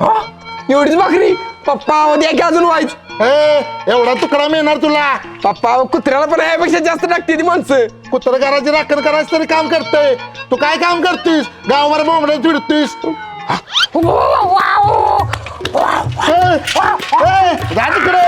हा एवढीच भाकरी पप्पा अहो, द्या की अजून व्हायच ए एवढा तुकडा मिळणार तुला पप्पा अहो, कुत्र्याला पण यापेक्षा जास्त टाकते ती माणसं कुत्र करायची राखण करायचं तरी काम करतोय तू काय काम करतोस गावावर बोंबड्या फिरतोस ए, जा तिकडे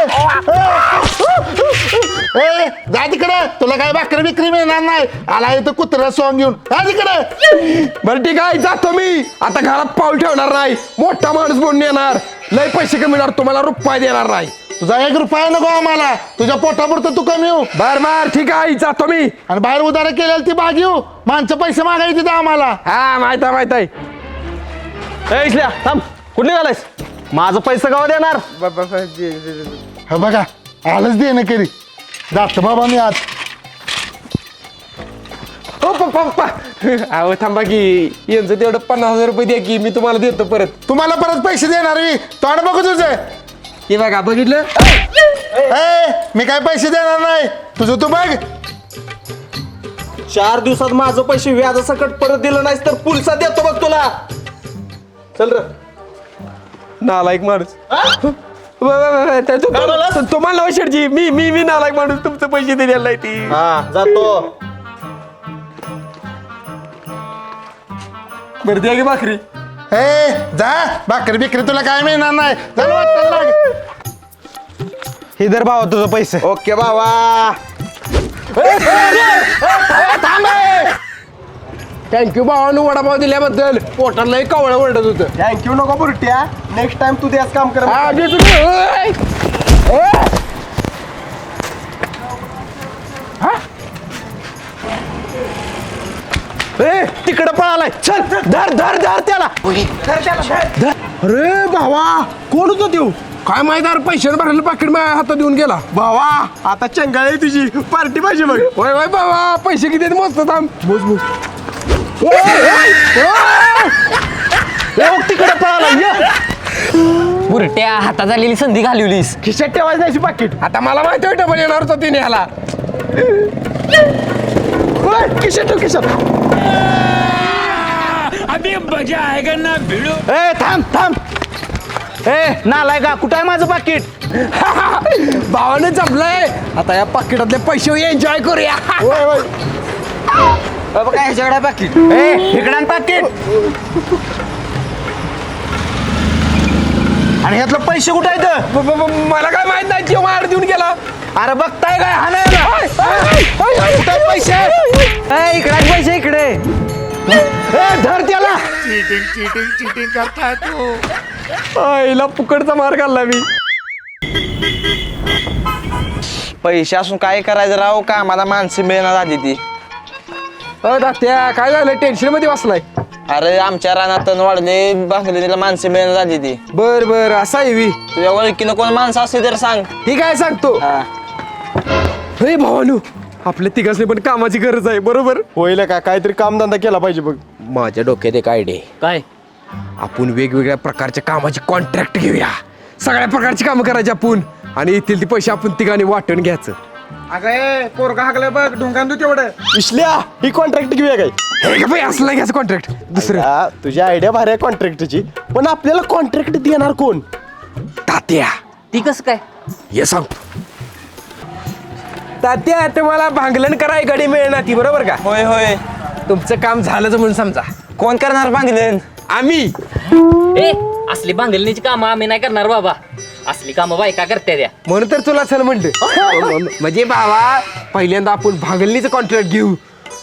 ए, जा तिकडे तुला काय भाकरी बिकरी मिळणार. नाही आला इथं कुत्रा सॉंग घेऊन. जा तिकडे बरं ठीक आहे जातो मी आता घरात पाऊल ठेवणार नाही. मोठा माणूस म्हणून येणार. लय पैसे कमी तुम्हाला रुपये देणार नाही तुझा एक रुपया नको आम्हाला तुझ्या पोटापुरतं तू कमी येऊ बर बर ठीक आहे जातो मी आणि बाहेर उदारा केलेलं ती बाग येऊ माणसं पैसे मागायचे तिथं आम्हाला हा माहीत आहे माहीत आहे. ए इथल्या थांब. कुठे निघालायस माझं पैसे गावा देणार? हे बघा आलंच दे ना करी जात बाबा मी आज. हो पप्पा पप्पा. अहो थांबा की यांचं तेवढं पन्नास हजार रुपये द्या की मी तुम्हाला देतो परत. तुम्हाला परत पैसे देणार मी. तोंड बघू तुझं. हे बघा बघितलं? ए मी काय पैसे देणार नाही. तुझं तू बघ. चार दिवसात माझं पैसे व्याजासकट परत दिलं नाहीस तर पुलसा देतो बघ तुला. चल र. नालायक माणूस. काय तुम्हाला शेटजी मी मी मी नालायक माणूस तुमचं पैसे नाही ती हा जातो. बरं द्या की भाकरी. ए जा भाकरी बिकरी तुला काय मिळणार नाही. लाग. इधर भावा तुझं पैसे. ओके बाबा थँक्यू भावानं वडापाव दिल्याबद्दल. पोटाला लय कवळं ओरडत होतं. थँक्यू नको बुरट्या. नेक्स्ट टाइम तू त्याच काम कर हा. ओय. ओय. हा? ए तिकडं पळालाय. चल धर धर धर त्याला. धर. अरे भावा कोण होतो देऊ काय माहीत अरे पैशाने भरलेलं पाकिट माझ्या हातात देऊन गेला. भावा आता चंगाळ आहे तुझी. पार्टी पाहिजे बघ. वय वय बाबा पैसे किती आहेत? मस्त थांब. मोज मोज. तिकडं पळाला बुरट्या हातात आलेली संधी घालवलीस खिशात ठेवायचं नाही पाकिट आता मला माहिती होईल डबल येणार होता तिने ह्याला ओय, खिशात ठेव खिशात ए थांब थांब ए नालाय का कुठं आहे माझं पाकिट भावाने जमलंय आता या पाकिटातले पैसे एन्जॉय करूया काय ह्याच्याकडे पाकिट. ए इकडं पाकिट. आणि ह्यातलं पैसे कुठं आहेत? मला काय माहीत नाही तो मार देऊन गेला. अरे बघताय काय? हा ओय, कुठे पैसे? इकडे पैसे इकडे. ए, धर त्याला. आईला फुकटचा मार घालला मी. पैसे असून काय करायचं राव? का मला माणसं मिळणार आधी ती. अ दात्या काय झालं? टेन्शनमध्ये बसलाय. अरे आमच्या रानात तण वाढले बांगलेला माणसं मिळणार आधी ती. बर बर असा आहे वी. तुझ्या ओळखीनं कोण माणसं असते तर सांग. ठीक आहे सांगतो? हा. हे भावानू आपल्या तिघांनी पण कामाची गरज आहे बरोबर? होईल का? काहीतरी कामधंदा केला पाहिजे बघ. माझ्या डोक्यात एक आयडिया काय? आपण वेगवेगळ्या प्रकारच्या कामाची कॉन्ट्रॅक्ट घेऊया. सगळ्या प्रकारची कामं करायची आपण. आणि येतील ते पैसे आपण तिघांनी वाटून घ्यायचं. विसल्या ही कॉन्ट्रॅक्ट घेऊया काय? हे का भाई असलं नाही घ्यायचं कॉन्ट्रॅक्ट दुसरं. हा, तुझी आयडिया भारी आहे कॉन्ट्रॅक्टची पण आपल्याला कॉन्ट्रॅक्ट देणार कोण? तात्या. ती कसं काय? ये सांग. तात्या तुम्हाला भांगलन कराय गाडी मिळणार ती बरोबर का? होय होय. तुमचं काम झालंच म्हणून समजा. कोण करणार बांगलेन आम्ही. ए असली बांधलेलीची कामं आम्ही नाही करणार बाबा. असली कामं बायका करते द्या म्हणून तर तुला चल म्हणलं. म्हणजे बाबा पहिल्यांदा आपण भांगलनीचं कॉन्ट्रॅक्ट घेऊ.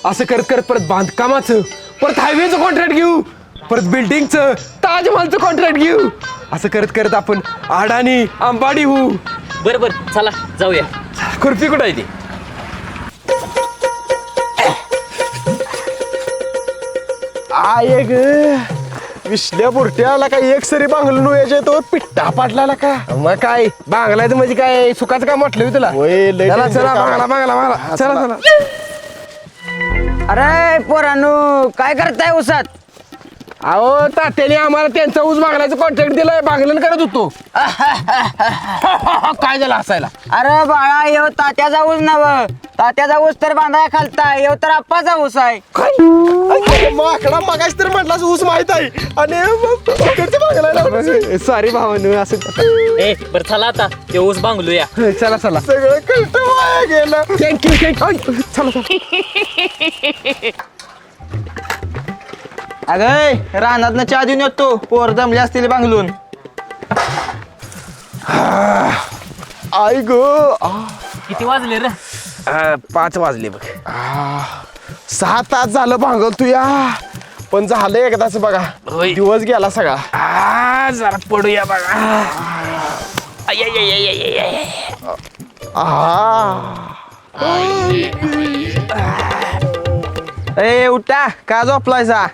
असं करत करत परत बांधकामाचं परत हायवेचं कॉन्ट्रॅक्ट घेऊ. परत बिल्डिंगचं ताजमहलचं कॉन्ट्रॅक्ट घेऊ. असं करत करत आपण अडाणी अंबाडी होऊ. बरं बरं. चला जाऊया. खुर्पी कुठं आहे ती? आय ग. विसल्या बुरट्याला काय एक सरी बांगलून यायचे तो? पिट्टा पाडला का? मग काय? बांगलायचं म्हणजे काय? सुखाचं काम म्हटलं तुला. होय, लय चला danger चला काम. बांगला बांगला बांगला. चला चला. अरे पोरानू काय करताय उसात अहो तात्याने आम्हाला त्यांचा ऊस बांगलायचं कॉन्ट्रॅक्ट दिलंय बांगलन करत होतो. काय झालं असायला? अरे बाळा येऊ तात्याचा ऊस नव. तात्याचा ऊस तर बांधाय खालता येऊ तर आप्पाचा ऊस आहे. माकडा मगाच तर म्हटलास ऊस माहीत आहे. आणि. सॉरी भावानू असं ए बरं चला आता ते ऊस बांगलूया. चला चला. सगळं वाया गेलं. थँक्यू थँक्यू चला. चला अगं रानात चहा देऊन येतो पोर दमले असतील बांगलून. आई ग. किती वाजले रे? पाच वाजले बघ. सहा तास झालं भांगल तू या. पण झालं एकदाच बघा. दिवस गेला सगळा. आ, जरा पडूया बघा. ए उठा का झोपलायसा?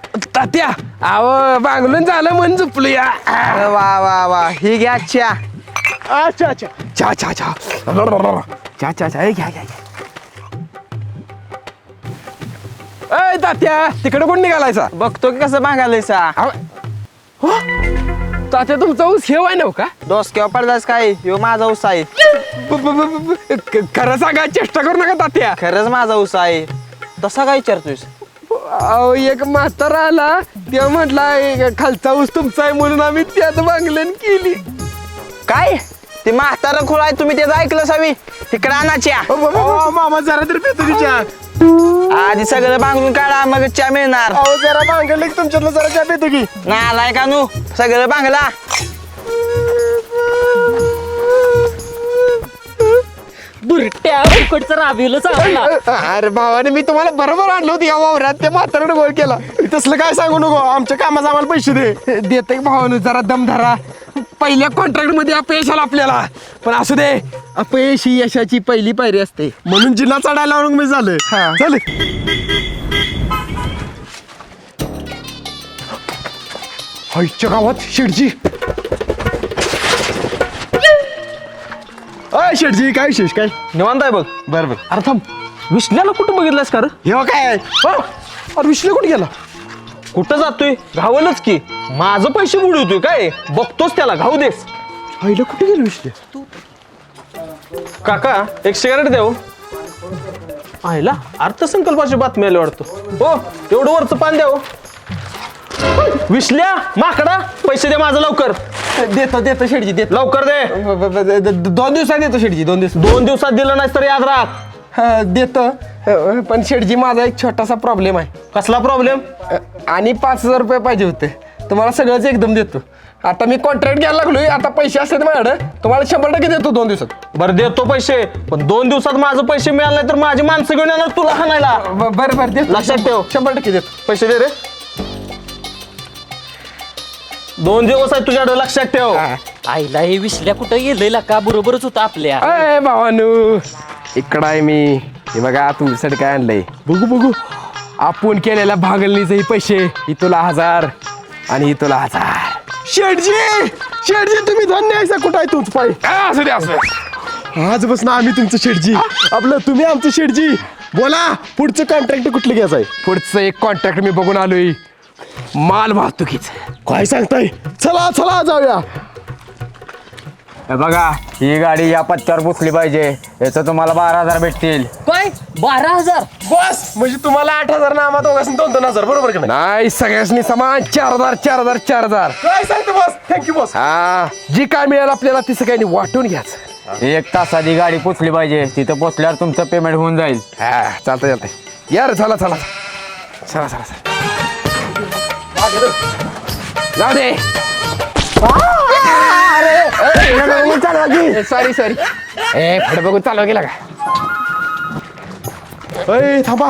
तात्या. आव बांगलून झालं मन झोपलूया. अरे वा वा वा. ही घ्या चहा. अच्छा अच्छा. चा चा चा चा चा चा ए, घ्या घ्या घ्या. ए तात्या तिकडे कोण निघालायचा? बघतो की कसं भांगालायसा आव. हो? तात्या तुमचा ऊस हेव आहे नव का? डोसक्यावर पडलास काय? ह्यो माझा ऊस आहे. ब- ब- ब- ब- क- खरं सांगा चेष्टा करू नका तात्या. खरंच माझा ऊस आहे. तसा काय विचारतोयस? अहो एक म्हातारा आला. तेव्हा म्हटला खालचा ऊस तुमचा आहे म्हणून आम्ही त्यात बांगलन केली. काय? ते म्हातारा खोळ आहे तुम्ही त्याचं ऐकलं सावी? इकडे आणा चहा. अहो, मामा जरा तरी पितो तिच्या आधी सगळं बांगून काढा मग चहा मिळणार. अहो जरा भांगल की तुमच्यातलं जरा चहा पितो की. नालाय का नू? सगळं बांगला बुरट्या उकडचं राबविलं चांगला अरे भावाने मी तुम्हाला बरोबर आणलं होतं या वावरात. त्या म्हातारानं गोळ केला. तसलं काय सांगू नको. आमच्या कामाचा आम्हाला पैसे दे. देते भावानं? जरा दम धरा. पहिल्या कॉन्ट्रॅक्टमध्ये अपयश आलं आपल्याला. पण असू दे. अपयश ही यशाची पहिली पायरी असते. म्हणून जिल्हा चढायला म्हणून मी झालं हा. चल आईच्या गावात शिडजी अय शेटजी काय विशेष काय? निवांत आहे बघ. बर बर. अरे थांब विश्ल्याला कुठं बघितलंस का रे? हे काय? हा? अरे विश्ल्या कुठे गेला? कुठं जातोय? घावलच की. माझं पैसे बुडवतोय काय? बघतोच त्याला घाऊ देस. आईला कुठे गेलो विश्ल्या काका एक सिगारेट देऊ आयला अर्थसंकल्पाची बातमी आली वाटतो. हो एवढं वरचं पान द्याव विसल्या माकडा पैसे दे माझं लवकर. देतो देतो शेडजी देतो. लवकर दे. ब- ब- ब- द- दोन दिवसात देतो शेडजी दोन दिवस दोन दिवसात दिलं नाही तर याद राख हा, देतो. अ, पण शेडजी माझा एक छोटासा प्रॉब्लेम आहे. कसला प्रॉब्लेम अ, आणि पाच हजार रुपये पाहिजे होते. तुम्हाला सगळंच एकदम देतो. आता मी कॉन्ट्रॅक्ट घ्यायला लागलोय. आता पैसे असतात माझ्याकडे. तुम्हाला शंभर टक्के देतो दोन दिवसात. बरं देतो पैसे. पण दोन दिवसात माझं पैसे मिळाले नाही तर माझी माणसं घेऊन येणार तुला हाणायला. ब- बरं बरं देतो. लक्षात ठेव. शंभर टक्के देतो. पैसे दे रे. दोन दिवस आहे तुझ्याकडे लक्षात ठेव. आईला हे विसल्या कुठं गेलंय का बरोबरच होतं आपल्या? अय भावानू इकडं आहे मी. हे बघा तुमच्यासाठी काय आणलंय? बघू बघू. आपण केलेल्या भागलनीचे ही पैसे ही तुला हजार आणि ही तुला हजार. शेटजी शेटजी तुम्ही धन्य आहे कुठं आहे तुमचं पाय? असू दे असू दे. आजपासून आम्ही तुमचं शेटजी आपलं तुम्ही आमचं शेटजी बोला पुढचं कॉन्ट्रॅक्ट कुठलं घ्यायचं आहे? पुढचं एक कॉन्ट्रॅक्ट मी बघून आलोय. माल वाहतुकीचं. काय सांगताय? चला चला जाऊया. बघा ही गाडी या पत्त्यावर पुसली पाहिजे. याचं तुम्हाला बारा हजार भेटतील. काय? बारा हजार? बस म्हणजे तुम्हाला आठ हजार ना आम्हाला दोघांनी दोन दोन हजार बरोबर का नाही? नाही सगळ्यांनी समान. चार हजार चार हजार चार हजार. काय सांगतो बस? थँक्यू बस हा. जी काय मिळेल आपल्याला ती सगळ्यांनी वाटून घ्यायचं एक तासाची गाडी पुसली पाहिजे. तिथं पोचल्यावर तुमचं पेमेंट होऊन जाईल. हा चालतंय चालतंय. या रे चला चला. चला चला चला. जाऊ दे. सॉरी सॉरी ए पुढे बघून चालवा गेला का? अय थांबा.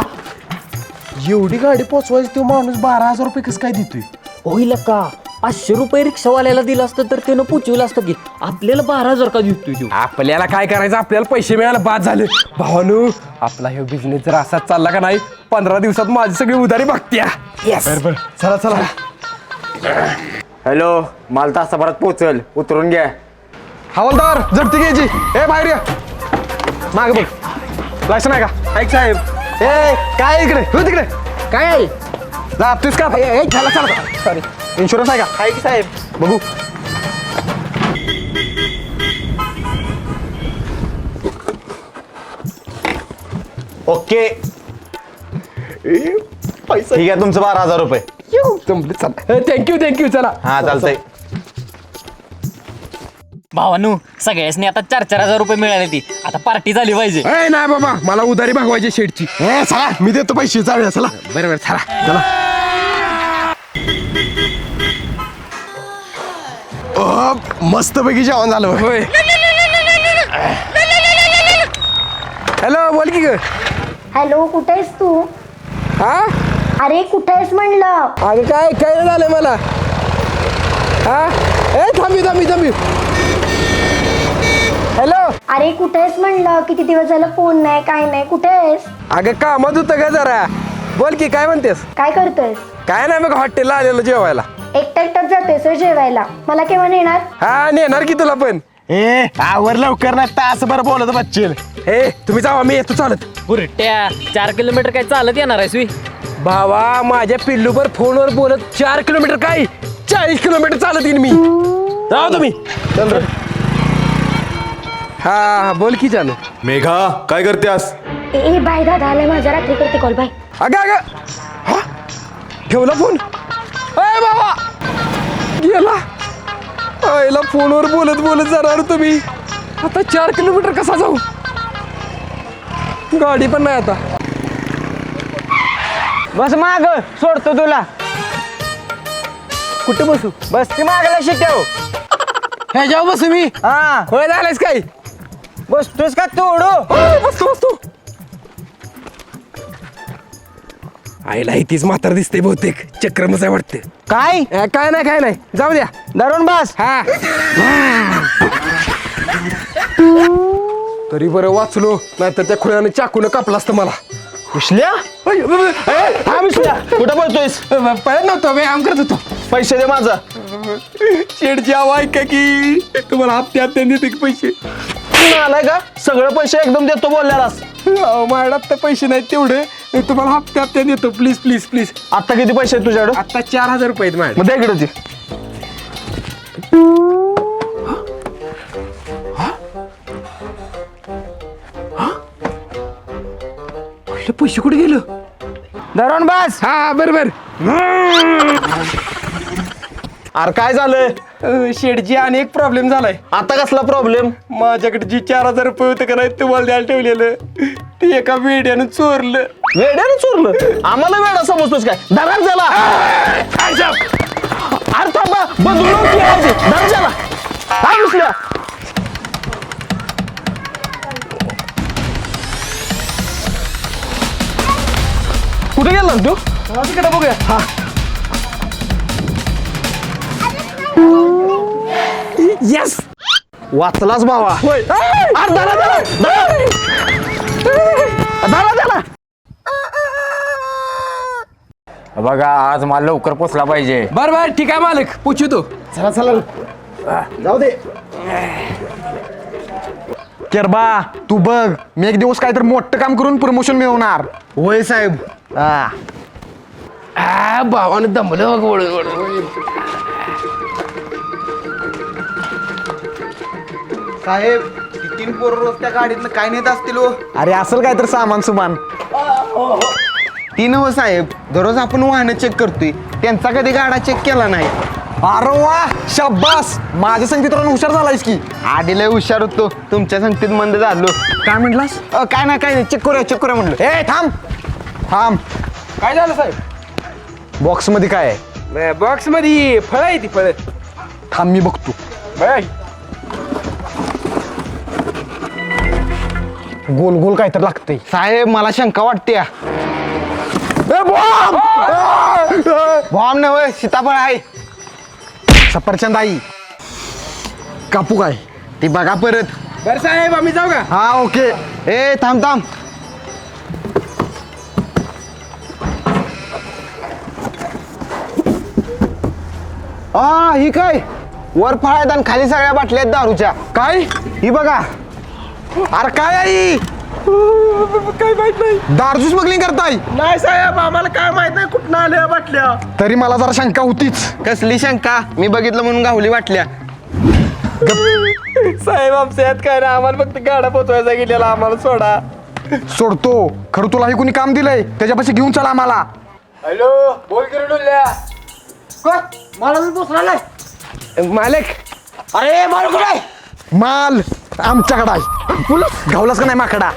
एवढी गाडी पोचवायची तो माणूस बारा हजार रुपये कसं काय देतोय? होईल का? पाचशे रुपये रिक्षावाल्याला दिलं असतं तर त्यानं पुचवलं असतं की आपल्याला बारा हजार का देतोय तो? आपल्याला काय करायचं? आपल्याला पैसे मिळायला बाद झाले. भावानू आपला हे बिझनेस जर असाच चालला का नाही पंधरा दिवसात माझी सगळी उधारी बघत्या बरं चला चला. हॅलो माल तासाभरात पोचल उतरून घ्या. हवालदार झटती घ्यायची ए बाहेर या. माग बघ. लायसन आहे का? ऐक साहेब. ए काय इकडे? हो तिकडे. काय? आहे जातोस का? ए, ए, चला चला. सॉरी इन्शुरन्स आहे का? आहे की साहेब. बघू. ओके. पैसा. ठीक आहे तुमचं बारा हजार रुपये. चला. थँक्यू थँक्यू चला. हा चालतंय. भावानू सगळ्यासनी आता चार चार हजार रुपये मिळाले ती. आता पार्टी झाली पाहिजे. ए नाही बाबा मला उधारी भागवायची शेडची ए चला. मी देतो पैसे जाऊया चला. बरोबर चला. चला. मस्त पैकी जेवण झालं. होय. हॅलो बोल की ग. हॅलो कुठे आहेस तू? हा? अरे कुठे आहेस म्हणलं? अगं काय काय झालंय मला? हा? ए थांबी थांबी थांबी हॅलो. अरे कुठे आहेस म्हणलं? किती दिवस झालं फोन नाही काय नाही कुठे आहेस? अगं कामात होतं का जरा. बोल की काय म्हणतेस? काय करतोयस? काय नाही मग हॉटेलला आलेलो जेवायला. एकटं एकटंच होय जेवायला. मला केव्हा नेणार? हा नेणार की तुला पण. ए आवर लवकर नाही तासभर बोलत बच्चेल ए तुम्ही जावा मी येतो चालत. बुरट्या चार किलोमीटर काय चालत येणार आहे सुई भावा माझ्या पिल्लूवर फोनवर बोलत चार किलोमीटर काय? चाळीस किलोमीटर चालत येईन मी. जाऊ तुम्ही. चल रे. हा हा, बोल की जानू. मेघा काय करतेस? ए ए, बाय दादा आलाय माझा रात्री करते कॉल बाय अगं अगं. हा? ठेवला फोन? अय बाबा गेला. आईला फोनवर बोलत बोलत जाणार तुम्ही. आता चार किलोमीटर कसा जाऊ? गाडी पण नाही आता. बस माग सोडतो तुला. कुठे बसू? बस ती मागला शिट्याव. ह्या जाऊ बसू मी? हा. होय झालायस काय? बसतोस का तोडू? बसतो बसतो. आईला तीच म्हातार दिसते बहुतेक. चक्रमच आहे वाटते. काय? काय नाही काय नाही. जाऊ द्या. धरून बस. हा. तरी बरं वाचलो नाहीतर त्या खुळ्याने चाकून कापला असतं मला. हा विसल्या कुठं बोलतोयस पळत नव्हतो मी आम करत होतो. पैसे दे माझा. शेडची आवा ऐका की तुम्हाला हप्ते हप्ते देते की पैसे? तू आलाय का? सगळं पैसे एकदम देतो बोलल्यालास. अहो, माझ्याकडे आता पैसे नाहीत तेवढे. मी तुम्हाला हप्ते हप्ते देतो. प्लीज प्लीज प्लीज आता किती पैसे आहेत तुझ्याकडे? आता चार हजार रुपये आहेत माझ्याकडे. मग द्या इकडे ते. पैसे कुठे गेलं? धरून बस. हा बरोबर अरे काय झालंय? अं, आणि एक प्रॉब्लेम झालाय. आता कसला प्रॉब्लेम माझ्याकडे जी चार हजार रुपये होते का नाही तुम्हाला द्यायला ठेवलेलं. ते एका वेड्यानं चोरलं. वेड्याने चोरलं. आम्हाला वेडा समजतोस काय? दरार झाला. अरे थांबा बदलून दरार झाला. हा विसल्या कुठे गेला तू? तिकडे बघूया. हा. येस वाचलाच भावा. अरे धरा धरा धरा धरा धरा बघा आज मला लवकर पोचला पाहिजे. बर बर ठीक आहे मालक. पूछू तो. चला चला. जाऊ दे. केरबा तू बघ मी एक दिवस काहीतरी मोठं काम करून प्रमोशन मिळवणार. होय साहेब. हा. आ भावानं दमलं बघ ओढून ओढून साहेब तीन पोर रोज त्या गाडीतनं काय नेत असतील हो? अरे असेल काहीतरी सामान सुमान. तीन हो साहेब दररोज आपण वाहनं चेक करतोय. त्यांचा कधी गाडा चेक केला नाही. अरे वा शब्बास! माझ्या संगीत हुशार झालायस की. आधी लय हुशार होतो. तुमच्या संगतीत मंद झालो. काय म्हटलास? अ, काय नाही काय नाही. चेक करूया चेक करूया म्हटलं ए थांब! थांब! काय झालं साहेब? बॉक्समध्ये काय आहे? बॉक्समध्ये फळ आहे ती फळ. थांब मी बघतो. गोल गोल काय तर लागतंय. साहेब मला शंका वाटते बॉम्ब नव्हे सीताफळ आहे. सफरचंद आई. कापू काय? ती बघा परत. बर साहेब आम्ही जाऊ का? हा ओके. ए थांब थांब. आ ही काय? वर फळ आहेत आणि खाली सगळ्या बाटल्या आहेत दारूच्या. काय? ही बघा. अरे काय आई? काय माहीत नाही. दारू स्मगलिंग करताय? नाही साहेब आम्हाला काय माहीत नाही कुठं आल्या बाटल्या. तरी मला जरा शंका होतीच. कसली शंका? मी बघितलं म्हणून गावली वाटल्या साहेब आमच्या यात काय नाही. आम्हाला फक्त गाडा पोचवायचा गेलेला. आम्हाला सोडा. सोडतो. खरं तुला हे कुणी काम दिलंय? त्याच्यापाशी घेऊन चला आम्हाला. हॅलो बोल किरडुल्या मला मालक अरे मारू कुठे माल. आमच्याकडे आहे. गावलाच का नाही माकडा?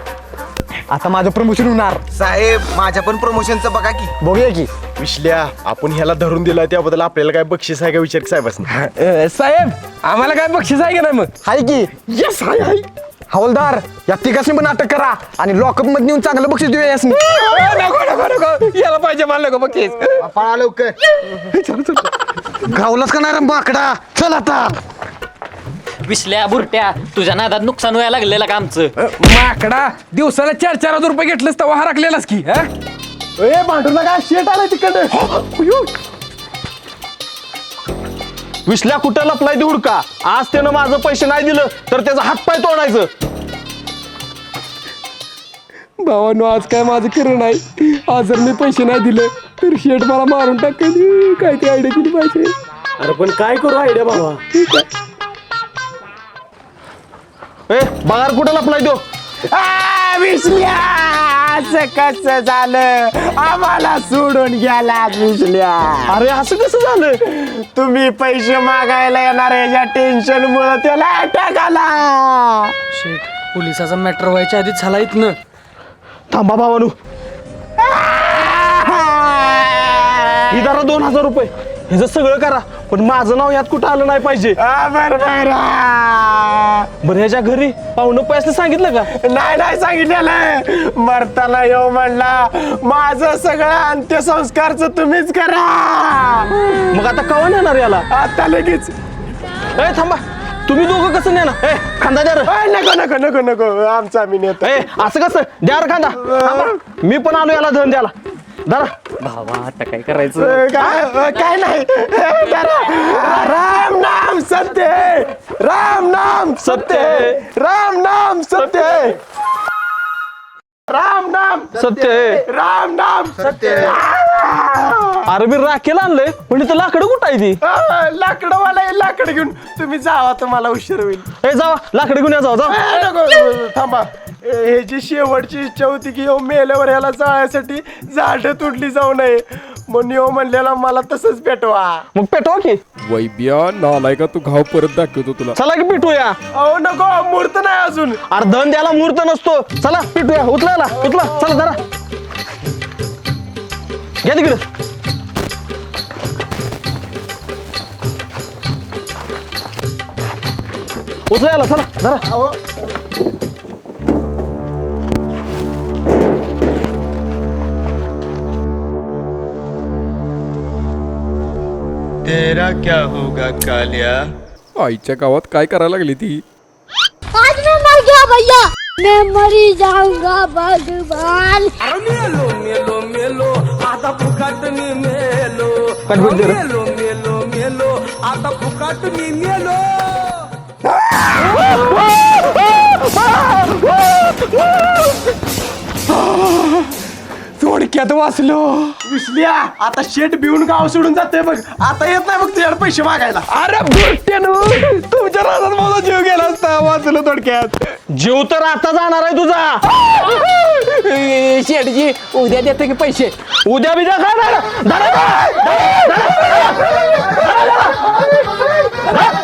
आता माझं प्रमोशन होणार. साहेब माझ्या पण प्रमोशनचं बघा की. बघूया की. विश्ल्या आपण ह्याला धरून दिला त्याबद्दल आपल्याला काय बक्षीस आहे का विचार की साहेबांनी साहेब आम्हाला काय बक्षीस आहे का नाही मग? हाय की. येस हाय हाय. हवलदार या तिघांनी पण अटक करा आणि लॉकअपमध्ये नेऊन चांगलं बक्षीस देऊया यासनी. नको नको नको याला पाहिजे मला नको बक्षीस. पळा लवकर. गावलाच का नाही रे माकडा? चल आता. विसल्या बुरट्या तुझ्या नादात नुकसान व्हायला लागलेलं का आमचं? माकडा दिवसाला चार चार हजार रुपये घेतलंस तर हरकलेलास की हा ए भांडू नका शेट आलाय तिकडे? विसल्या कुठं लपलाय देऊड का आज त्यानं माझं पैसे नाही दिलं तर त्याचा हातपाय तोडायचं. भावानो आज काय माझं खरं नाही आज जर मी पैसे नाही दिले तर शेट मला मारून टाकेल. काय ते आयडिया केली पाहिजे? अरे पण काय करू आयडिया बाबा ए बघार कुठं लपलाय देऊ विसल्या असं कसं झालं? आम्हाला सोडून गेला विसल्या अरे असं कसं झालं? तुम्ही पैसे मागायला येणार याच्या टेन्शन मुळे त्याला अटॅक आला. पोलिसाचा मॅटर व्हायच्या आधीच झाला इथनं. थांबा भावानू ही धरा दोन हजार रुपये. ह्याचं सगळं करा. पण माझं नाव यात कुठं आलं नाही पाहिजे. बरं ह्याच्या घरी पाहुणं पैसे सांगितलं का? नाही नाही सांगितलेलं. मरताना येऊ म्हणला माझं सगळं अंत्यसंस्कारच तुम्हीच करा. मग आता कवा नेणार याला? आता लगेच. ए थांबा. तुम्ही दोघं कसं नेणार? ए खांदा द्या रे. अय, नको नको नको नको. आमचा आम्ही नेतो. ए असं कसं? द्या रे खांदा. थांबा. मी पण आलो याला धन द्याला धरा. भावा आता काय करायचं? काय काय नाही. राम नाम सत्य राम नाम सत्य राम नाम सत्य राम नाम सत्य. राम नाम सत्य अरे मी राखेला आणलंय पण इथं लाकडं कुठं आहे ती? लाकडवाला लाकड घेऊन तुम्ही जावा तुम्हाला उशीर होईल. ए जावा लाकडं घेऊन या जावा जावा. ए, नको, नको, थांबा. ए, ह्याची शेवटची इच्छा होती की ह्यो मेल्यावर ह्याला जाळण्यासाठी झाड तुटली जाऊ नये. म्हणून ह्यो म्हणलेला मला तसंच पेटवा. मग पेटवा की. वैब्या नालाय का तू घाव परत दाखवतो तुला. चला की पिटूया. अहो नको मूर्त नाही अजून. अरे धन द्यायला मुहूर्त नसतो. चला पिटूया. उचलायला उचला. चला जरा. घ्या तिकडे. उचलायला चला जरा. तेरा क्या होगा कालिया? आईच्या गावात काय करायला लागली ती? आज मैं मर गया भैया। मैं मरी जाऊंगा भगवान। कटबिट दे रे. थोडक्यात वाचलो विसल्या आता शेट भिवून गाव सोडून जाते बघ आता येत नाही बघ तुझ्याकडे पैसे मागायला अरे बुरट्यानो तुमच्या रानात माझा जीव गेला असता वाचलो थोडक्यात जीव तर आता जाणार आहे तुझा शेटजी उद्या देतो की पैसे उद्या बिद्या काय नाही धरा, धरा.